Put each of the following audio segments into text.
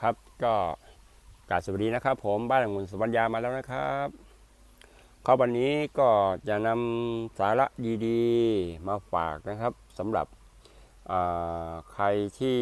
ครับก็กาสวัสดีนะครับผมบ้านองุ่นสวรรยามาแล้วนะครับครับวันนี้ก็จะนำสาระดีๆมาฝากนะครับสำหรับใครที่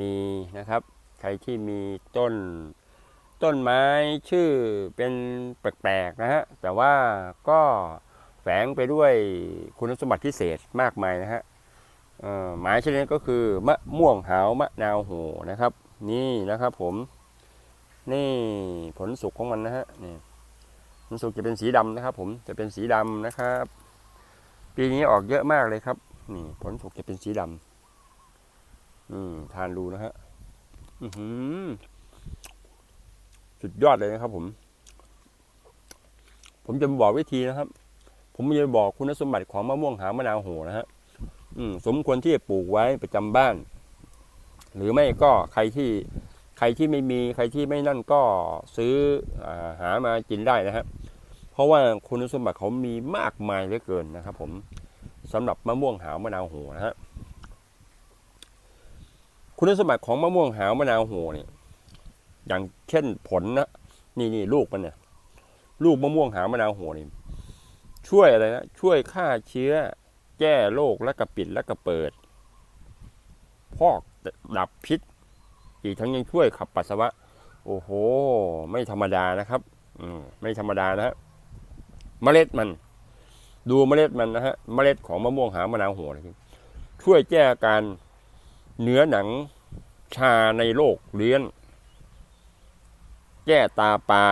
มีนะครับ ใครที่มีต้นต้นไม้ชื่อเป็นแปลกๆนะฮะแต่ว่าก็แฝงไปด้วยคุณสมบัติพิเศษมากมายนะฮะ หมายชนิดนี้ก็คือมะม่วงหาวมะนาวโหนะครับ นี่นะครับผม นี่ผลสุกของมันนะฮะนี่ผลสุกจะเป็นสีดำนะครับ ผมจะเป็นสีดำนะครับ ปีนี้ออกเยอะมากเลยครับ นี่ ผลสุกจะเป็นสีดำอืมทานดูนะฮะอือหือสุดยอดเลยนะครับ ผม ผมจะบอกวิธีนะครับ ผมจะบอกคุณสมบัติของมะม่วงหาวมะนาวโหนะฮะ สมควรที่จะปลูกไว้ประจำบ้าน หรือไม่ก็ใครที่ใครที่ไม่มีใครที่ไม่นั่นก็ซื้ออหามากินได้นะฮะเพราะว่าคุณสมบัติเขามีมากมายเหลือเกินนะครับ ผมสำหรับมะม่วงหาวมะนาวโหนะฮะคุณสมบัติของมะม่วงหาวมะนาวโหเนี่ยอย่างเช่นผลนะนี่นี่ลูกมันเนี่ยลูกมะม่วงหาวมะนาวโหนี่ช่วยอะไรนะช่วยฆ่าเชื้อ แก้โรคและกระปิดและกระเปิด พอกดับพิษ อีกทั้งยังช่วยขับปัสสาวะ โอ้โห ไม่ธรรมดานะครับ อืมไม่ธรรมดานะฮะเมล็ดมัน ดูเมล็ดมันนะฮะเมล็ดของมะม่วงหามะนาวโหัวนะครับช่วยแก้การเนื้อหนังชาในโรคเลี้ยนแก้ตาปลา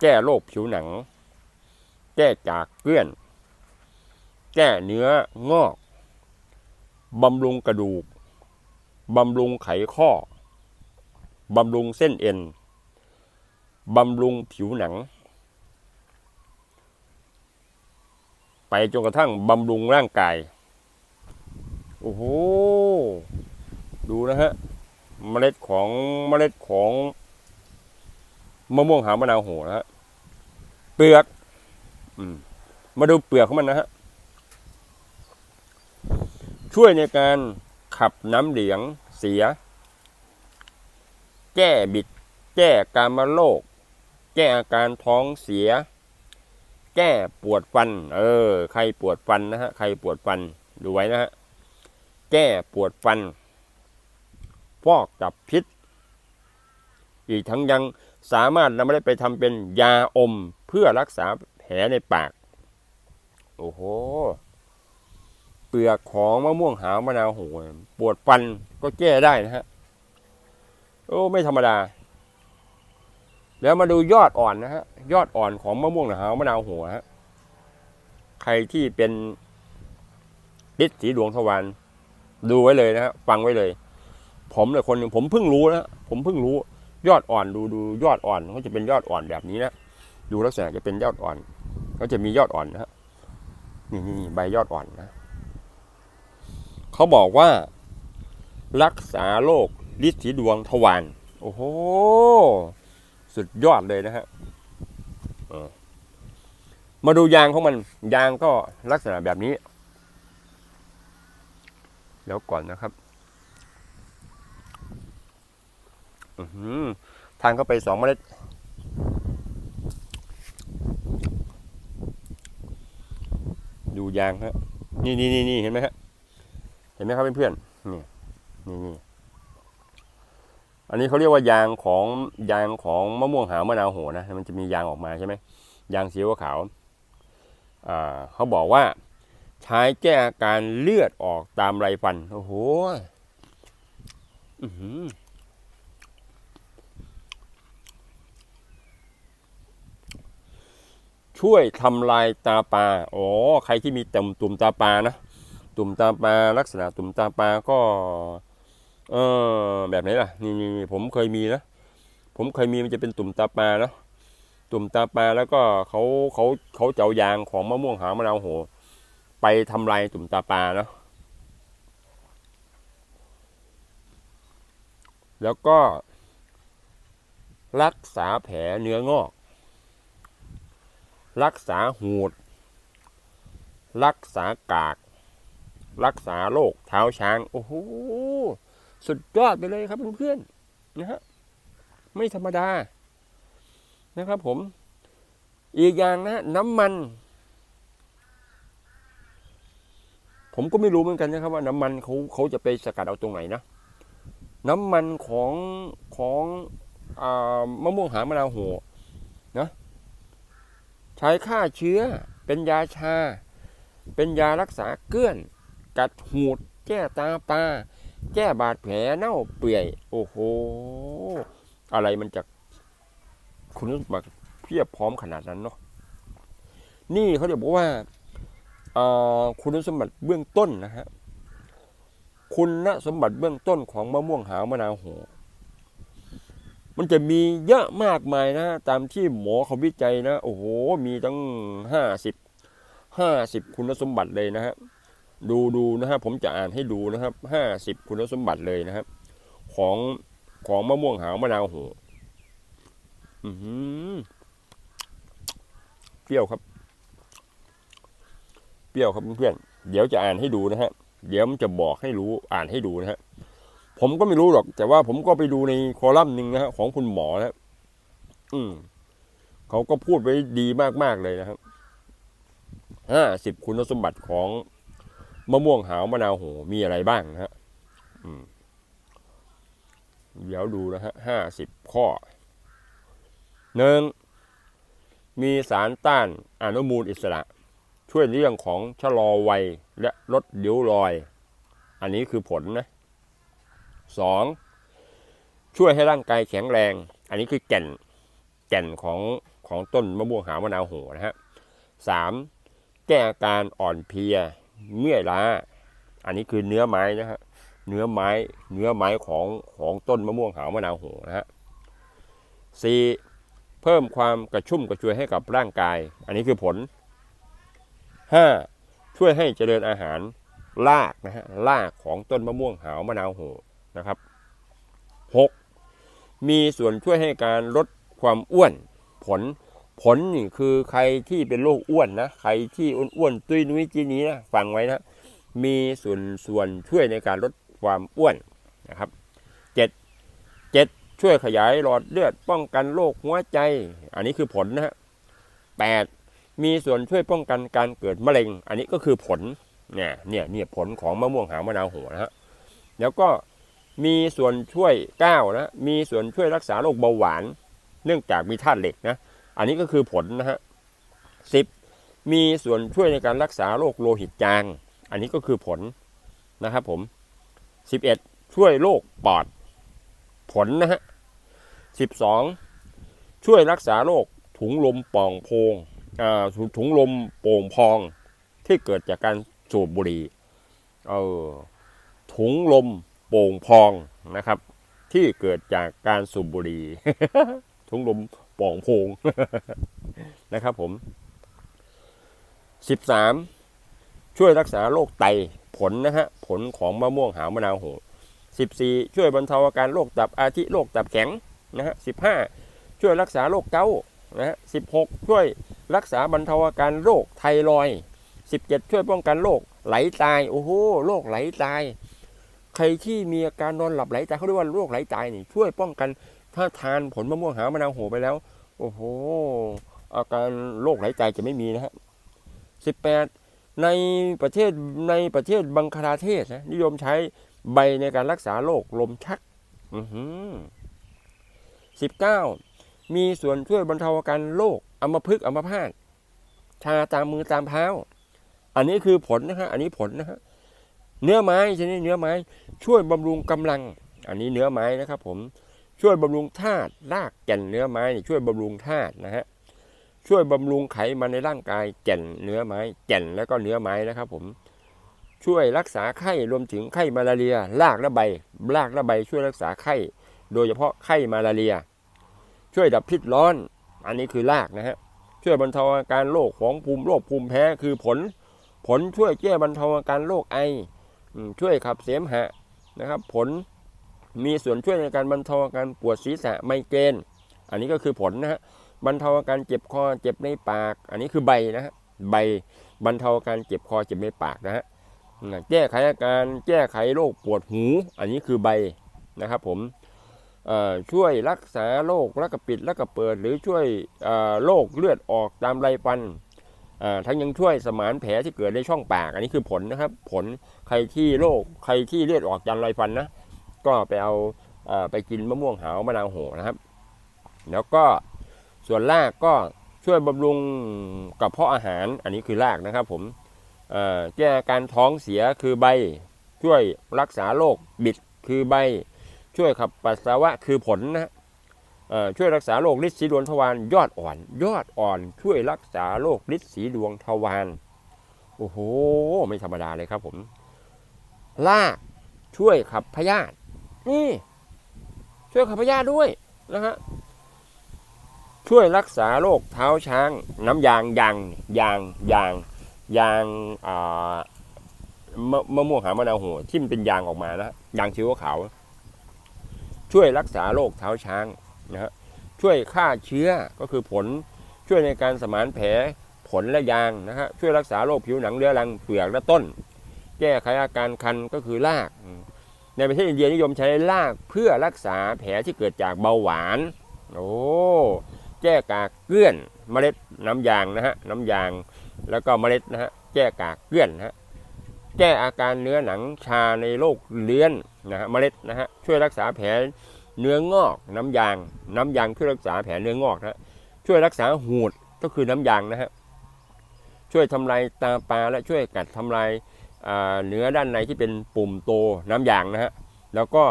แก้โรคผิวหนัง แก้จากเกลื่อน แก้เนื้องอก บำรุงกระดูก บำรุงไขข้อ บำรุงเส้นเอ็น บำรุงผิวหนัง ไปจนกระทั่งบำรุงร่างกาย โอ้โห ดูนะฮะ เมล็ดของเมล็ดของมะม่วงหาวมะนาวโหนะฮะ เปลือก อืม มาดูเปลือกของมันนะฮะ ช่วยในการขับน้ำเหลืองเสีย แก้บิด แก้การมาโรค แก้อาการท้องเสีย แก้ปวดฟัน เออ ใครปวดฟันนะฮะ ใครปวดฟัน ดูไว้นะฮะ แก้ปวดฟัน ฟอกกับพิษ อีกทั้งยังสามารถนำมาได้ไปทำเป็นยาอมเพื่อรักษาแผลในปาก โอ้โห เปลือกของมะม่วงหาวมะนาวโหปวดฟันก็แก้ได้นะฮะโอ้ไม่ธรรมดา แล้วมาดูยอดอ่อนนะฮะยอดอ่อนของมะม่วงหาวมะนาวโหัวฮะใครที่เป็นฤทธิ์สีดวงทวารดูไว้เลยนะฮะฟังไว้เลย ผมเลยคนหนึ่งผมเพิ่งรู้นะผมเพิ่งรู้ ยอดอ่อนดูดูยอดอ่อนเขาจะเป็นยอดอ่อนแบบนี้นะดูลักษณะจะเป็นยอดอ่อนเขาจะมียอดอ่อนนะฮะนี่นี่ใบยอดอ่อนนะ เขาบอกว่า รักษาโรคลิสีดวงทวารโอ้โห สุดยอดเลยนะฮะมาดูยางของมัน ยางก็ลักษณะแบบนี้ แล้วก่อนนะครับอือหือทานเข้าไปสองเมล็ด ดูยางฮะ นี่นี่นี่เห็นไหมฮะ เห็นไหมครับเพื่อนๆนี่นี่นี่อันนี้เขาเรียกว่ายางของยางของมะม่วงหาวมะนาวโหนะ มันจะมียางออกมาใช่ไหมยางสีขาวอ่าเขาบอกว่า ใช้แก้อาการเลือดออกตามไรฟัน โอ้โหอือหือช่วยทำลายตาปลา อ๋อ ใครที่มีตุ่มตุ่มตาปลานะ ตุ่มตาปลาลักษณะตุ่มตาปลาก็ เออแบบไหนล่ะนี่นี่ผมเคยมีนะผมเคยมีมันจะเป็นตุ่มตาปลาเนาะตุ่มตาปลาแล้วก็เขาเขาเขาเจ้ายางของมะม่วงหามะนาวโห ไปทำลายตุ่มตาปลาเนาะแล้วก็ รักษาแผลเนื้องอก รักษาหูด รักษากาก รักษาโรคเท้าช้าง โอ้โห สุดยอดไปเลยครับเพื่อนๆนะฮะ ไม่ธรรมดา นะครับผม อีกอย่างนะ น้ำมัน ผมก็ไม่รู้เหมือนกันนะครับว่าน้ำมันเขาเขาจะไปสกัดเอาตรงไหนนะ น้ำมันของของอมะม่วงหามะนาวโหนะใช้ฆ่าเชื้อเป็นยาชา เป็นยารักษาเกลื้อน กัดหูด แก้ตาปลาแก้บาดแผลเน่าเปื่อย โอ้โห อะไรมันจะคุณสมบัติเพียบพร้อมขนาดนั้นเนาะนี่เขาจะบอกว่าคุณสมบัติเบื้องต้นนะฮะคุณสมบัติเบื้องต้นของมะม่วงหาวมะนาวโหมันจะมีเยอะมากมายนะ ตามที่หมอเขาวิจัยนะ โอ้โห มีตั้งห้าสิบห้าสิบคุณสมบัติเลยนะฮะ ดูดูนะฮะผมจะอ่านให้ดูนะครับห้าสิบคุณสมบัติเลยนะครับ ของของมะม่วงหาวมะนาวโหอื้อเปรี้ยวครับ เปรี้ยวครับเพื่อนเดี๋ยวจะอ่านให้ดูนะฮะ เดี๋ยวมันจะบอกให้รู้อ่านให้ดูนะฮะ ผมก็ไม่รู้หรอก แต่ว่าผมก็ไปดูในคอลัมน์หนึ่งนะฮะของคุณหมอนะอืมเขาก็พูดไว้ดีมากๆเลยนะครับห้าสิบคุณสมบัติของ มะม่วงหาวมะนาวโหมีอะไรบ้างนะฮะเดี๋ยวดูนะฮะห้าสิบข้อหนึ่งมีสารต้านอนุมูลอิสระ ช่วยเรื่องของชะลอวัยและลดเดี๋ยวรอย อันนี้คือผลนะสองช่วยให้ร่างกายแข็งแรง อันนี้คือแก่นแก่นของของต้นมะม่วงหาวมะนาวโหนะฮะสามแก้อาการอ่อนเพลีย เมื่อยล้า อันนี้คือเนื้อไม้นะฮะ เนื้อไม้ เนื้อไม้ของของต้นมะม่วงหาวมะนาวโหนะฮะสี่เพิ่มความกระชุ่มกระชวยให้กับร่างกาย อันนี้คือผลห้าช่วยให้เจริญอาหารรากนะฮะรากของต้นมะม่วงหาวมะนาวโหนะครับหกมีส่วนช่วยให้การลดความอ้วนผล ผลนี่คือใครที่เป็นโรคอ้วนนะใครที่อ้วนๆตุ้ยนุ้ยจีนี้นะฟังไว้นะ มีส่วนส่วนช่วยในการลดความอ้วนนะครับเจ็ดเจ็ดช่วยขยายหลอดเลือดป้องกันโรคหัวใจ อันนี้คือผลนะฮะแปดมีส่วนช่วยป้องกันการเกิดมะเร็ง อันนี้ก็คือผลเนี่ยเนี่ยเนี่ยผลของมะม่วงหาวมะนาวโหนะฮะแล้วก็มีส่วนช่วยก้าวนะมีส่วนช่วยรักษาโรคเบาหวาน เนื่องจากมีธาตุเหล็กนะ อันนี้ก็คือผลนะฮะสิบมีส่วนช่วยในการรักษาโรคโลหิตจาง อันนี้ก็คือผลนะครับผมสิบเอ็ดช่วยโรคปอด ผลนะฮะสิบสองช่วยรักษาโรคถุงลมป่องโพงอ่าถุถุงลมโป่งพองที่เกิดจากการสูบบุหรี่เออถุงลมโป่งพองนะครับ ที่เกิดจากการสูบบุหรี่ถุงลม ป่องโพงนะครับผมสิบสามช่วยรักษาโรคไตผลนะฮะ ผลของมะม่วงหาวมะนาวโหสิบสี่ช่วยบรรเทาอาการโรคตับอาทิโรคตับแข็งนะฮะสิบห้าช่วยรักษาโรคเกาต์นะฮะสิบหกช่วยรักษาบรรเทาอาการโรคไทรอยสิบเจ็ดช่วยป้องกันโรคไหลตาย โอ้โหโรคไหลตาย ใครที่มีอาการนอนหลับไหลตายเขาเรียกว่าโรคไหลตายนี่ช่วยป้องกัน ถ้าทานผลมะม่วงหาวมะนาวโหไปแล้ว โอ้โห อาการโรคไหลตายจะไม่มีนะฮะสิบแปดในประเทศในประเทศบังคลาเทศนะนิยมใช้ใบในการรักษาโรคลมชักสิบเก้ามีส่วนช่วยบรรเทาอาการโรคอัมพฤกษ์อัมพาตชาตามมือตามเท้า อันนี้คือผลนะฮะอันนี้ผลนะฮะเนื้อไม้ชนิดเนื้อไม้ช่วยบำรุงกำลัง อันนี้เนื้อไม้นะครับผม ช่วยบำรุงธาตุรากแก่นเนื้อไม้ช่วยบำรุงธาตุนะฮะช่วยบำรุงไขมันในร่างกายแก่นเนื้อไม้แก่นแล้วก็เนื้อไม้นะครับผมช่วยรักษาไข้รวมถึงไข้มาลาเรียรากและใบรากและใบช่วยรักษาไข้ โดยเฉพาะไข้มาลาเรีย ช่วยดับพิษร้อน อันนี้คือรากนะฮะช่วยบรรเทาอาการโรคของภูมิโรคภูมิแพ้คือผล ผลช่วยแก้บรรเทาอาการโรคไอช่วยขับเสมหะนะครับ ผล มีส่วนช่วยในการบรรเทาอาการปวดศีรษะไมเกรนอันนี้ก็คือผลนะฮะบรรเทาอาการเจ็บคอเจ็บในปาก อันนี้คือใบนะฮะใบบรรเทาอาการเจ็บคอเจ็บในปากนะฮะแก้ไขอาการแก้ไขโรคปวดหู อันนี้คือใบนะครับผมช่วยรักษาโรคแล้วก็ปิดแล้วก็เปิด หรือช่วยโรคเลือดออกตามไรฟันทั้งยังช่วยสมานแผลที่เกิดในช่องปาก อันนี้คือผลนะครับ ผลใครที่โรคใครที่เลือดออกตามไรฟันนะ ก็ไปเอาไปกินมะม่วงหาวมะนาวโหนะครับ แล้วก็ส่วนรากก็ช่วยบำรุงกระเพาะอาหาร อันนี้คือรากนะครับผมแก้อาการท้องเสียคือใบ ช่วยรักษาโรคบิดคือใบ ช่วยขับปัสสาวะคือผลนะช่วยรักษาโรคฤทธิ์สีดวงทวารยอดอ่อน ยอดอ่อน ช่วยรักษาโรคฤทธิ์สีดวงทวารโอ้โห ไม่ธรรมดาเลยครับผมรากช่วยขับพยาธิ นี่ ช่วยขับพยาธิด้วยนะฮะช่วยรักษาโรคเท้าช้าง น้ำยางยางยางยางยางมะม่วงหามะนาวหัวที่มันเป็นยางออกมานะยางชีวขาว ช่วยรักษาโรคเท้าช้างนะฮะช่วยฆ่าเชื้อก็คือผลช่วยในการสมานแผลผลและยางนะฮะช่วยรักษาโรคผิวหนังเรื้อรังเปลือกและต้น แก้ไขอาการคันก็คือราก ในประเทศอินเดียนิยมใช้รากเพื่อรักษาแผลที่เกิดจากเบาหวาน โอ้แก้กากเกลื่อนเมล็ดน้ำยางนะฮะน้ำยางแล้วก็เมล็ดนะฮะแก้กากเกลื่อนนะฮะแก้อาการเนื้อหนังชาในโรคเลื้อนนะฮะเมล็ดนะฮะช่วยรักษาแผลเนื้องอกน้ำยาง น้ำยางช่วยรักษาแผลเนื้องอกนะฮะช่วยรักษาหูดก็คือน้ำยางนะฮะช่วยทำลายตาปลาและช่วยกัดทำลาย เนื้อด้านในที่เป็นปุ่มโตน้ำยางนะฮะแล้วก็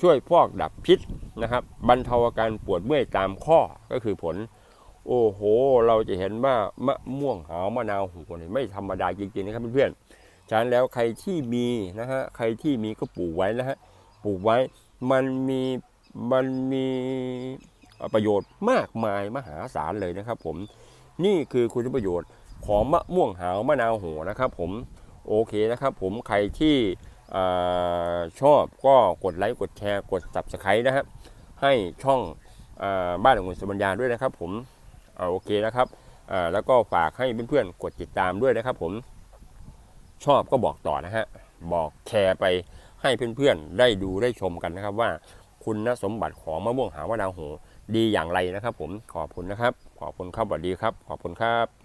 ช่วยพอกดับพิษนะครับบรรเทาอาการปวดเมื่อยตามข้อก็คือผล โอ้โห เราจะเห็นว่ามะม่วงหาวมะนาวหูนี่ไม่ธรรมดาจริงๆนะครับเพื่อนๆฉะนั้นแล้วใครที่มีนะฮะใครที่มีก็ปลูกไว้นะฮะปลูกไว้มันมีมันมีประโยชน์มากมายมหาศาลเลยนะครับผมนี่คือคุณประโยชน์ของมะม่วงหาวมะนาวโหนะครับผม โอเคนะครับผมใครที่อชอบก็กดไลค์กดแชร์กด subscribe นะครับให้ช่องอบ้านของคุณสุบัญญาด้วยนะครับผมอโอเคนะครับแล้วก็ฝากให้เพื่อนๆกดติดตามด้วยนะครับผมชอบก็บอกต่อนะฮะบอกแชร์ไปให้เพื่อนๆได้ดูได้ชมกันนะครับว่าคุณสมบัติของมะม่วงหาวะนาวโหดีอย่างไรนะครับ ผมขอบคุณนะครับ ขอบคุณครับสวัสดีครับ ขอบคุณครับ